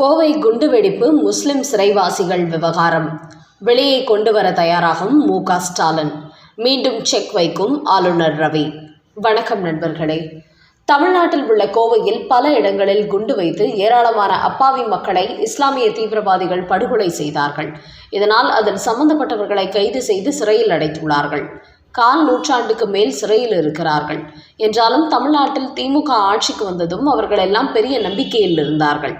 கோவை குண்டுவெடிப்பு முஸ்லிம் சிறைவாசிகள் விவகாரம். வெளியே கொண்டு வர தயாராகும் மு க ஸ்டாலின். மீண்டும் செக் வைக்கும் ஆளுநர் ரவி. வணக்கம் நண்பர்களே. தமிழ்நாட்டில் உள்ள கோவையில் பல இடங்களில் குண்டு வைத்து ஏராளமான அப்பாவி மக்களை இஸ்லாமிய தீவிரவாதிகள் படுகொலை செய்தார்கள். இதனால் அதில் சம்பந்தப்பட்டவர்களை கைது செய்து சிறையில் அடைத்துள்ளார்கள். கால் நூற்றாண்டுக்கு மேல் சிறையில் இருக்கிறார்கள். என்றாலும் தமிழ்நாட்டில் திமுக ஆட்சிக்கு வந்ததும் அவர்கள் எல்லாம் பெரிய நம்பிக்கையில் இருந்தார்கள்.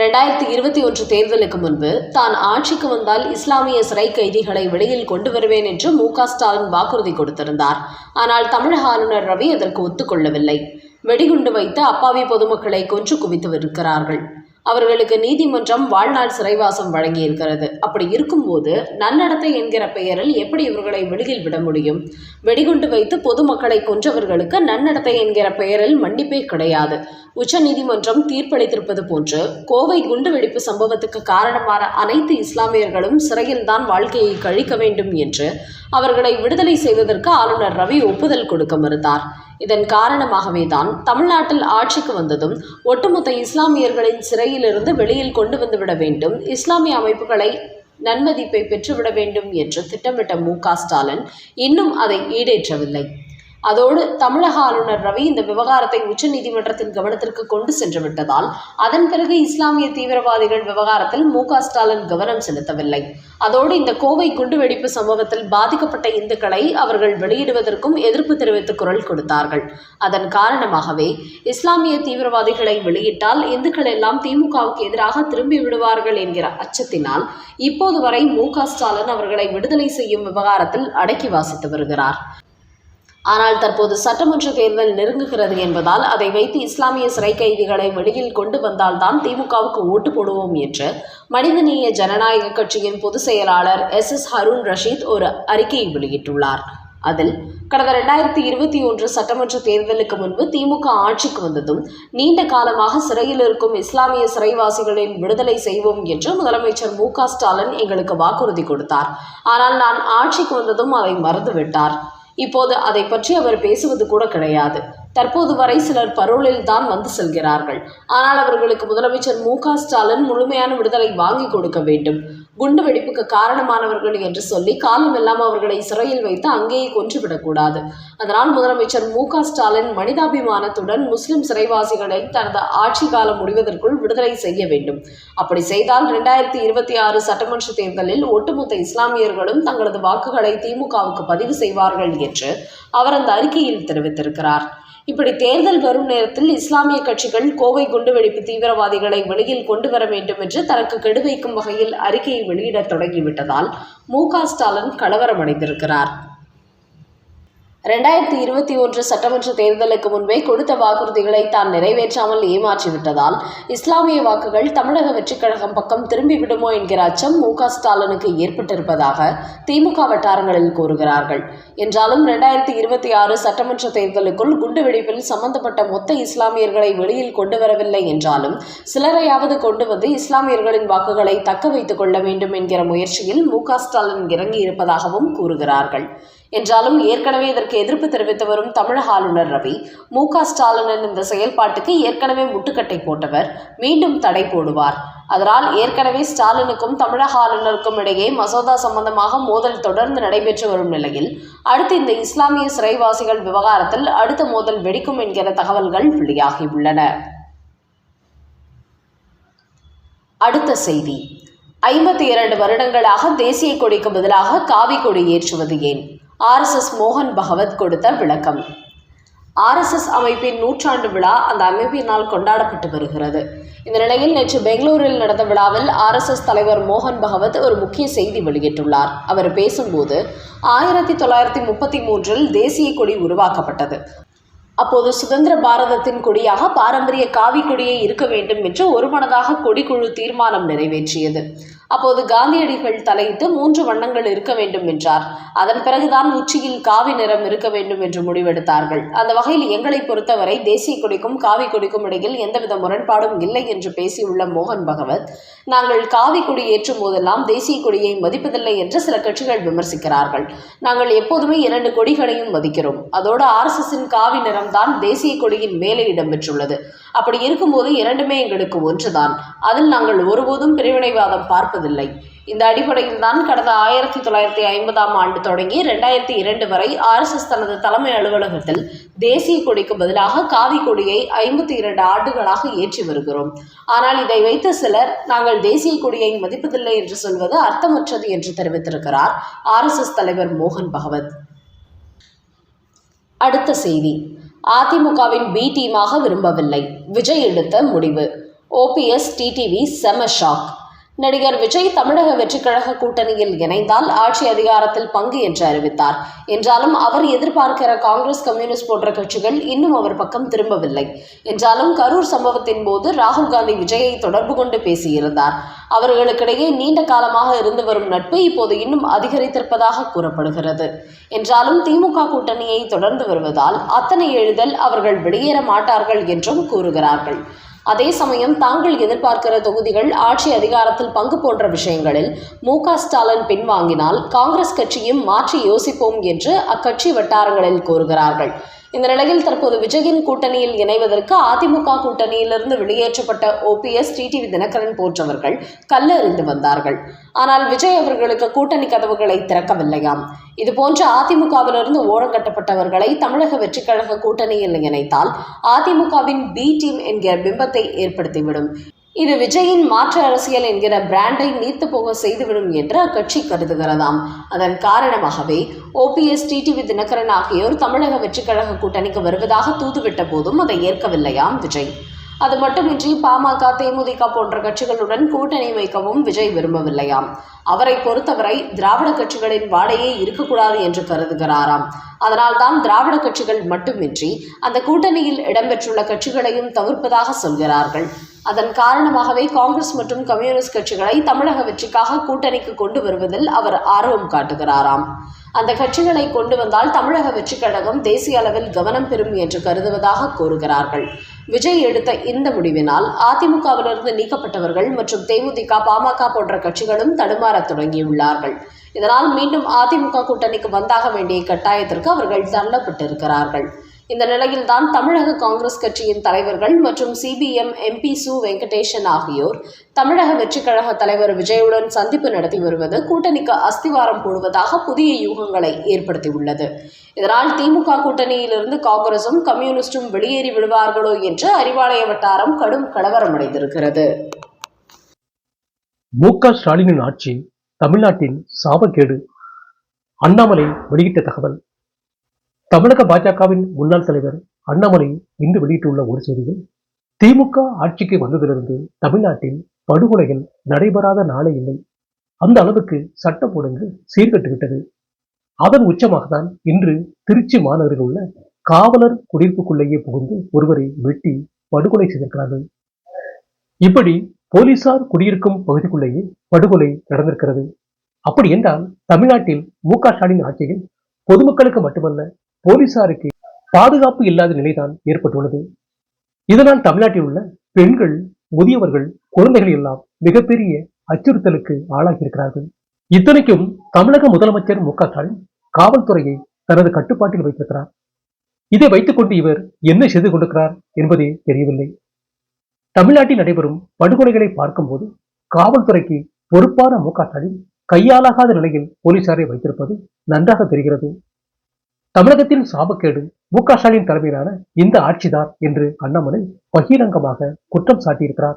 ரெண்டாயிரத்தி இருபத்தி ஒன்று தேர்தலுக்கு முன்பு தான் ஆட்சிக்கு வந்தால் இஸ்லாமிய சிறை கைதிகளை வெளியில் கொண்டு வருவேன் என்று மு ஸ்டாலின் வாக்குறுதி கொடுத்திருந்தார். ஆனால் தமிழக ஆளுநர் ரவி அதற்கு ஒத்துக்கொள்ளவில்லை. வெடிகுண்டு வைத்து அப்பாவி பொதுமக்களை கொன்று குவித்து இருக்கிறார்கள். அவர்களுக்கு நீதிமன்றம் வாழ்நாள் சிறைவாசம் வழங்கியிருக்கிறது. அப்படி இருக்கும்போது நன்னடத்தை என்கிற பெயரில் எப்படி இவர்களை வெளியில் விட முடியும்? வெடிகுண்டு வைத்து பொதுமக்களை கொன்றவர்களுக்கு நன்னடத்தை என்கிற பெயரில் மன்னிப்பே கிடையாது. உச்ச நீதிமன்றம் தீர்ப்பளித்திருப்பது போன்று கோவை குண்டுவெடிப்பு சம்பவத்துக்கு காரணமான அனைத்து இஸ்லாமியர்களும் சிறையில்தான் வாழ்க்கையை கழிக்க வேண்டும் என்று அவர்களை விடுதலை செய்வதற்கு ஆளுநர் ரவி ஒப்புதல் கொடுக்க மறுத்தார். இதன் காரணமாகவே தான் தமிழ்நாட்டில் ஆட்சிக்கு வந்ததும் ஒட்டுமொத்த இஸ்லாமியர்களின் சிறையில் பகுதியிலிருந்து வெளியில் கொண்டு வந்துவிட வேண்டும். இஸ்லாமிய அமைப்புகளை நன்மதிப்பை பெற்றுவிட வேண்டும் என்று திட்டமிட்ட மு க ஸ்டாலின் இன்னும் அதை ஈடேற்றவில்லை. அதோடு தமிழக ஆளுநர் ரவி இந்த விவகாரத்தை உச்சநீதிமன்றத்தின் கவனத்திற்கு கொண்டு சென்று விட்டதால் அதன் பிறகு இஸ்லாமிய தீவிரவாதிகள் விவகாரத்தில் மு ஸ்டாலின் கவனம் செலுத்தவில்லை. அதோடு இந்த கோவை குண்டுவெடிப்பு சம்பவத்தில் பாதிக்கப்பட்ட இந்துக்களை அவர்கள் வெளியிடுவதற்கும் எதிர்ப்பு தெரிவித்து குரல் கொடுத்தார்கள். அதன் காரணமாகவே இஸ்லாமிய தீவிரவாதிகளை வெளியிட்டால் இந்துக்கள் எல்லாம் திமுகவுக்கு எதிராக திரும்பி விடுவார்கள் என்கிற அச்சத்தினால் இப்போது வரை மு ஸ்டாலின் அவர்களை விடுதலை செய்யும் விவகாரத்தில் அடக்கி வாசித்து வருகிறார். ஆனால் தற்போது சட்டமன்ற தேர்தல் நெருங்குகிறது என்பதால் அதை வைத்து இஸ்லாமிய சிறை கைதிகளை வெளியில் கொண்டு வந்தால்தான் திமுகவுக்கு ஓட்டு போடுவோம் என்று மனிதநேய ஜனநாயக கட்சியின் பொதுச் செயலாளர் எஸ் எஸ் ஹருண் ரஷீத் ஒரு அறிக்கையை வெளியிட்டுள்ளார். அதில் கடந்த ரெண்டாயிரத்தி இருபத்தி ஒன்று சட்டமன்ற தேர்தலுக்கு முன்பு திமுக ஆட்சிக்கு வந்ததும் நீண்ட காலமாக சிறையில் இருக்கும் இஸ்லாமிய சிறைவாசிகளின் விடுதலை செய்வோம் என்று முதலமைச்சர் மு க ஸ்டாலின் எங்களுக்கு வாக்குறுதி கொடுத்தார். ஆனால் நான் ஆட்சிக்கு வந்ததும் அதை மறந்துவிட்டார். இப்போது அதை பற்றி அவர் பேசுவது கூட கிடையாது. தற்போது வரை சிலர் பரோலில் தான் வந்து செல்கிறார்கள். ஆனால் அவர்களுக்கு முதலமைச்சர் மு க ஸ்டாலின் முழுமையான விடுதலை வாங்கி கொடுக்க வேண்டும். குண்டு வெடிப்புக்கு காரணமானவர்கள் என்று சொல்லி காலமெல்லாம் அவர்களை சிறையில் வைத்து அங்கேயே கொன்றுவிடக்கூடாது. அதனால் முதலமைச்சர் மு க ஸ்டாலின் மனிதாபிமானத்துடன் முஸ்லிம் சிறைவாசிகளை தனது ஆட்சி காலம் முடிவதற்குள் விடுதலை செய்ய வேண்டும். அப்படி செய்தால் இரண்டாயிரத்தி இருபத்தி ஆறு சட்டமன்ற தேர்தலில் ஒட்டுமொத்த இஸ்லாமியர்களும் தங்களது வாக்குகளை திமுகவுக்கு பதிவு செய்வார்கள் என்று அவர் அந்த அறிக்கையில் தெரிவித்திருக்கிறார். இப்படி தேர்தல் வரும் நேரத்தில் இஸ்லாமிய கட்சிகள் கோவை குண்டுவெடிப்பு தீவிரவாதிகளை வெளியில் கொண்டு வர வேண்டும் என்று தனக்கு கெடு வைக்கும் வகையில் அறிக்கையை வெளியிடத் தொடங்கிவிட்டதால் மு க ஸ்டாலின் கலவரமடைந்திருக்கிறார். ரெண்டாயிரத்தி இருபத்தி ஒன்று சட்டமன்ற தேர்தலுக்கு முன்பே கொடுத்த வாக்குறுதிகளை தான் நிறைவேற்றாமல் ஏமாற்றிவிட்டதால் இஸ்லாமிய வாக்குகள் தமிழக வெற்றிக் கழகம் பக்கம் திரும்பிவிடுமோ என்கிற அச்சம் மு க ஸ்டாலினுக்கு ஏற்பட்டிருப்பதாக திமுக வட்டாரங்களில் கூறுகிறார்கள். என்றாலும் ரெண்டாயிரத்தி இருபத்தி ஆறு சட்டமன்ற தேர்தலுக்குள் குண்டுவெடிப்பில் சம்பந்தப்பட்ட மொத்த இஸ்லாமியர்களை வெளியில் கொண்டு வரவில்லை என்றாலும் சிலரையாவது கொண்டு வந்து இஸ்லாமியர்களின் வாக்குகளை தக்க வைத்துக் கொள்ள வேண்டும் என்கிற முயற்சியில் மு க ஸ்டாலின் இறங்கியிருப்பதாகவும் கூறுகிறார்கள். என்றாலும் ஏற்கனவே இதற்கு எதிர்ப்பு தெரிவித்து வரும் தமிழக ஆளுநர் ரவி மு க ஸ்டாலினின் இந்த செயல்பாட்டுக்கு ஏற்கனவே முட்டுக்கட்டை போட்டவர் மீண்டும் தடை போடுவார். அதனால் ஏற்கனவே ஸ்டாலினுக்கும் தமிழக ஆளுநருக்கும் இடையே மசோதா சம்பந்தமாக மோதல் தொடர்ந்து நடைபெற்று வரும் நிலையில் அடுத்து இந்த இஸ்லாமிய சிறைவாசிகள் விவகாரத்தில் அடுத்த மோதல் வெடிக்கும் என்கிற தகவல்கள் வெளியாகியுள்ளன. அடுத்த செய்தி. ஐம்பத்தி இரண்டு வருடங்களாக தேசிய கொடிக்கு பதிலாக காவி கொடி ஏற்றுவது ஏன்? ஆர்எஸ்எஸ் மோகன் பகவத் கொடுத்த விளக்கம். ஆர்எஸ்எஸ் அமைப்பின் நூற்றாண்டு விழா அந்த அமைப்பினால் கொண்டாடப்பட்டு வருகிறது. இந்த நிலையில் நேற்று பெங்களூரில் நடந்த விழாவில் ஆர்எஸ்எஸ் தலைவர் மோகன் பகவத் ஒரு முக்கிய செய்தி வெளியிட்டுள்ளார். அவர் பேசும்போது ஆயிரத்தி தொள்ளாயிரத்தி முப்பத்தி மூன்றில் தேசிய கொடி உருவாக்கப்பட்டது. அப்போது சுதந்திர பாரதத்தின் கொடியாக பாரம்பரிய காவி கொடியே இருக்க வேண்டும் என்று ஒருமனதாக கொடிக்குழு தீர்மானம் நிறைவேற்றியது. அப்போது காந்தியடிகள் தலையிட்டு மூன்று வண்ணங்கள் இருக்க வேண்டும் என்றார். அதன் பிறகுதான் உச்சியில் காவி நிறம் இருக்க வேண்டும் என்று முடிவெடுத்தார்கள். அந்த வகையில் எங்களை பொறுத்தவரை தேசிய கொடிக்கும் காவி கொடிக்கும் இடையில் எந்தவித முரண்பாடும் இல்லை என்று பேசியுள்ள மோகன் பகவத் நாங்கள் காவி கொடி ஏற்றும் போதெல்லாம் தேசிய கொடியை மதிப்பதில்லை என்று சில கட்சிகள் விமர்சிக்கிறார்கள். நாங்கள் எப்போதுமே இரண்டு கொடிகளையும் மதிக்கிறோம். அதோடு ஆர்எஸ்எஸின் காவி நிறம்தான் தேசிய கொடியின் மேலே இடம்பெற்றுள்ளது அப்படி இருக்கும்போது இரண்டுமே எங்களுக்கு ஒன்றுதான். அதில் நாங்கள் ஒருபோதும் பிரிவினைவாதம் பார்ப்பதில்லை. இந்த அடிப்படையில் தான் கடந்த ஆயிரத்தி தொள்ளாயிரத்தி ஐம்பதாம் ஆண்டு தொடங்கி ரெண்டாயிரத்தி இரண்டு வரை ஆர்எஸ்எஸ் தனது தலைமை அலுவலகத்தில் தேசிய கொடிக்கு பதிலாக காவி கொடியை ஐம்பத்தி இரண்டு ஆண்டுகளாக ஏற்றி வருகிறோம். ஆனால் இதை வைத்த சிலர் நாங்கள் தேசிய கொடியை மதிப்பதில்லை என்று சொல்வது அர்த்தமற்றது என்று தெரிவித்திருக்கிறார் ஆர்எஸ்எஸ் தலைவர் மோகன் பகவத். அடுத்த செய்தி. அதிமுகவின் பி டீமாக விரும்பவில்லை. விஜய் எடுத்த முடிவு. ஓபிஎஸ் டிடிவி செம ஷாக். நடிகர் விஜய் தமிழக வெற்றிக் கழக கூட்டணியில் இணைந்தால் ஆட்சி அதிகாரத்தில் பங்கு என்று அறிவித்தார். என்றாலும் அவர் எதிர்பார்க்கிற காங்கிரஸ் கம்யூனிஸ்ட் போன்ற கட்சிகள் இன்னும் அவர் பக்கம் திரும்பவில்லை. என்றாலும் கரூர் சம்பவத்தின் போது ராகுல் காந்தி விஜயை தொடர்பு கொண்டு பேசியிருந்தார். அவர்களுக்கிடையே நீண்ட காலமாக இருந்து வரும் நட்பு இப்போது இன்னும் அதிகரித்திருப்பதாக கூறப்படுகிறது. என்றாலும் திமுக கூட்டணியை தொடர்ந்து வருவதால் அத்தனை எழுதல் அவர்கள் வெளியேற மாட்டார்கள் என்றும் கூறுகிறார்கள். அதே சமயம் தாங்கள் எதிர்பார்க்கிற தொகுதிகள் ஆட்சி அதிகாரத்தில் பங்கு போன்ற விஷயங்களில் மு ஸ்டாலின் பின்வாங்கினால் காங்கிரஸ் கட்சியும் மாற்றி யோசிப்போம் என்று அக்கட்சி வட்டாரங்களில் கூறுகிறார்கள். இந்த நிலையில் தற்போது விஜயின் கூட்டணியில் இணைவதற்கு அதிமுக கூட்டணியிலிருந்து வெளியேற்றப்பட்ட ஓபிஎஸ் டிடிவி தினகரன் போன்றவர்கள் கல்லறிந்து வந்தார்கள். ஆனால் விஜய் அவர்களுக்கு கூட்டணி கதவுகளை திறக்கவில்லையாம். இதுபோன்ற அதிமுகவிலிருந்து ஓரங்கட்டப்பட்டவர்களை தமிழக வெற்றிக்கழக கூட்டணியில் இணைத்தால் அதிமுகவின் பி டீம் என்கிற பிம்பத்தை ஏற்படுத்திவிடும். இது விஜயின் மாற்று அரசியல் என்கிற பிராண்டை நீர்த்து போக செய்துவிடும் என்று அக்கட்சி கருதுகிறதாம். அதன் காரணமாகவே ஓபிஎஸ் டிடிவி தினகரன் ஆகியோர் தமிழக வெற்றிக்கழக கூட்டணிக்கு வருவதாக தூதுவிட்ட போதும் அதை ஏற்கவில்லையாம் விஜய். அது மட்டுமின்றி பாமக தேமுதிக போன்ற கட்சிகளுடன் கூட்டணி வைக்கவும் விஜய் விரும்பவில்லையாம். அவரை பொறுத்தவரை திராவிட கட்சிகளின் வாடையே இருக்கக்கூடாது என்று கருதுகிறாராம். அதனால்தான் திராவிட கட்சிகள் மட்டுமின்றி அந்த கூட்டணியில் இடம்பெற்றுள்ள கட்சிகளையும் தவிர்ப்பதாக சொல்கிறார்கள். அதன் காரணமாகவே காங்கிரஸ் மற்றும் கம்யூனிஸ்ட் கட்சிகளை தமிழக வெற்றிக்காக கூட்டணிக்கு கொண்டு வருவதில் அவர் ஆர்வம் காட்டுகிறாராம். அந்த கட்சிகளை கொண்டு வந்தால் தமிழக வெற்றிக் கழகம் தேசிய அளவில் கவனம் பெறும் என்று கருதுவதாக கூறுகிறார்கள். விஜய் எடுத்த இந்த முடிவினால் அதிமுகவிலிருந்து நீக்கப்பட்டவர்கள் மற்றும் தேமுதிக பாமக போன்ற கட்சிகளும் தடுமாறத் தொடங்கியுள்ளார்கள். இதனால் மீண்டும் அதிமுக கூட்டணிக்கு வந்தாக வேண்டிய கட்டாயத்திற்கு அவர்கள் தள்ளப்பட்டிருக்கிறார்கள். இந்த நிலையில்தான் தமிழக காங்கிரஸ் கட்சியின் தலைவர்கள் மற்றும் சிபிஎம் எம்பி சு வெங்கடேசன் ஆகியோர் தமிழக வெற்றிக் கழக தலைவர் விஜயுடன் சந்திப்பு நடத்தி வருவது கூட்டணிக்கு அஸ்திவாரம் போடுவதாக புதிய யூகங்களை ஏற்படுத்தியுள்ளது. இதனால் திமுக கூட்டணியிலிருந்து காங்கிரசும் கம்யூனிஸ்டும் வெளியேறி விடுவார்களோ என்று அறிவாலய வட்டாரம் கடும் கலவரமடைந்திருக்கிறது. மு க ஸ்டாலினின் ஆட்சி தமிழ்நாட்டின் சாபக்கேடு. அண்ணாமலை வெளியிட்ட தகவல் தமிழக பாஜகவின் முன்னாள் தலைவர் அண்ணாமலை இன்று வெளியிட்டுள்ள ஒரு செய்தியில் திமுக ஆட்சிக்கு வந்ததிலிருந்து தமிழ்நாட்டில் படுகொலைகள் நடைபெறாத நாளே இல்லை. அந்த அளவுக்கு சட்டம் ஒழுங்கு சீர்கட்டுவிட்டது. அதன் உச்சமாகத்தான் இன்று திருச்சி மாநகரில் உள்ள காவலர் குடியிருப்புக்குள்ளேயே புகுந்து ஒருவரை வெட்டி படுகொலை செய்திருக்கிறார்கள். இப்படி போலீசார் குடியிருக்கும் பகுதிக்குள்ளேயே படுகொலை நடந்திருக்கிறது. அப்படி என்றால் தமிழ்நாட்டில் மு க ஸ்டாலின் ஆட்சியில் பொதுமக்களுக்கு மட்டுமல்ல போலீசாருக்கு பாதுகாப்பு இல்லாத நிலைதான் ஏற்பட்டுள்ளது. இதனால் தமிழ்நாட்டில் உள்ள பெண்கள் முதியவர்கள் குழந்தைகள் எல்லாம் மிகப்பெரிய அச்சுறுத்தலுக்கு ஆளாகி இருக்கிறார்கள் இத்தனைக்கும் தமிழக முதலமைச்சர் மு க ஸ்டாலின் காவல்துறையை தனது கட்டுப்பாட்டில் வைத்திருக்கிறார். இதை வைத்துக்கொண்டு இவர் என்ன செய்து கொண்டிருக்கிறார் என்பதே தெரியவில்லை. தமிழ்நாட்டில் நடைபெறும் படுகொலைகளை பார்க்கும்போது காவல்துறைக்கு பொறுப்பான மு க ஸ்டாலின் கையாலாகாத நிலையில் போலீசாரை வைத்திருப்பது நன்றாக தெரிகிறது. தமிழகத்தின் சாபக்கேடு மு க ஸ்டாலின் தலைமையிலான இந்த ஆட்சிதான் என்று அண்ணாமலை பகிரங்கமாக குற்றம் சாட்டியிருக்கிறார்.